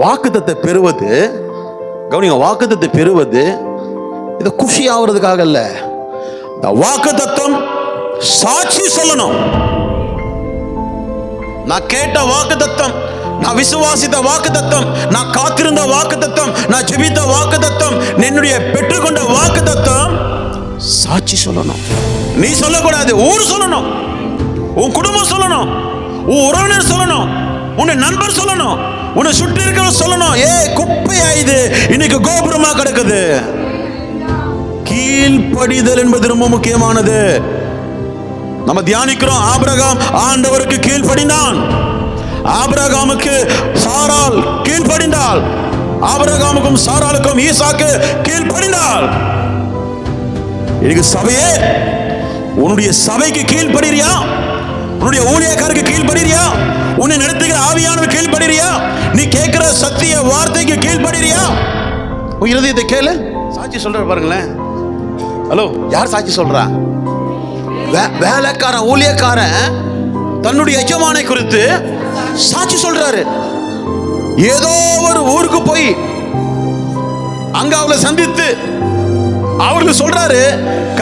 வாக்குத்தத்தை பெறுவது கவனிங்க வாக்குத்தத்தை பெறுவது இது குஷி ஆகுறதுக்காக இல்லை இந்த வாக்குத்தத்தம் சாட்சி சொல்லணும். நான் கேட்ட வாக்குத்தத்தம் நான் விசுவாசித்த வாக்குத்தத்தம் நான் காத்திருந்த வாக்குத்தத்தம் நான் ஜெபித்த தத்துவம் என்னுடைய பெற்றுக்கொண்ட வாக்குத்தத்தம் சாட்சி சொல்லணும். நீ சொல்லக்கூடாது ஊர் சொல்லணும். உன் குடும்பம் சொல்லணும். உன் உறவினர் சொல்லணும். உன்னை நண்பர் சொல்லணும். உன்னை சுற்றி இருக்கிறவங்க சொல்லணும். ஏ குப்பையா இது? இன்னைக்கு கோபுரமா கிடக்குது. கீழ்ப்படிதல் என்பது ரொம்ப முக்கியமானது. நம்ம தியானிக்கிறோம். ஆபிரகாம் ஆண்டவருக்கு கீழ்ப்படிந்தான். ஆபிரகாமுக்கு சாரால் கீழ்ப்படிந்தாள். ஆபிரகாமுக்கும் சாராளுக்கும் ஈசாக்கு கீழ்ப்படிந்தாள். இன்னைக்கு சபையே உன்னுடைய சபைக்கு கீழ்படுறியா உன்னுடைய ஊழியக்காரருக்கு கீழ்ப்படுறியா? உன்னை நடத்துகிற ஆவியானவர் கீழ்ப்படுறியா? நீ கேட்கிற சத்திய வார்த்தைக்கு கீழ்ப்படுறியா? உன் இருதயத்தை கேளு. சாட்சி சொல்ற பாருங்களேன். ஹலோ யார் சாட்சி சொல்றா? வே- வேலைக்காரன் ஊழியக்காரன் தன்னுடைய எஜமானை குறித்து சாட்சி சொல்றாரு. ஏதோ ஒரு ஊருக்கு போய் அங்க அவளை சந்தித்து அவர்கள் சொல்றாரு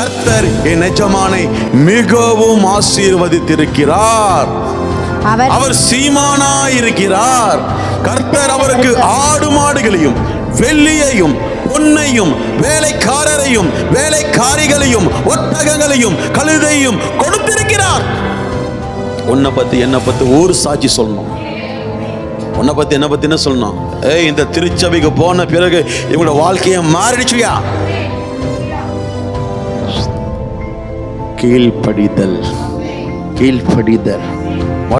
கர்த்தர் என் எஜமானை மிகவும் ஆசீர்வதித்திருக்கிறார். அவர் அவர் சீமானாய் இருக்கிறார் கர்த்தர் அவருக்கு ஆடு மாடுகளையும் வெள்ளியையும் பொன்னையும் வேலைக்காரரையும் வேலைக்காரிகளையும் ஒட்டகங்களையும் கழுதையும் கொடுத்திருக்கிறார். உன்னை பத்தி என்ன பத்தி ஒரு சாட்சி சொல்லணும். உன்னை பத்தி என்ன பத்தி என்ன சொல்லணும்? ஏய் இந்த திருச்சபைக்கு போன பிறகு இவங்களோட வாழ்க்கையை மாறிடுச்சுயா? கீழ்ப்படிதல். கீழ்ப்படிதல்.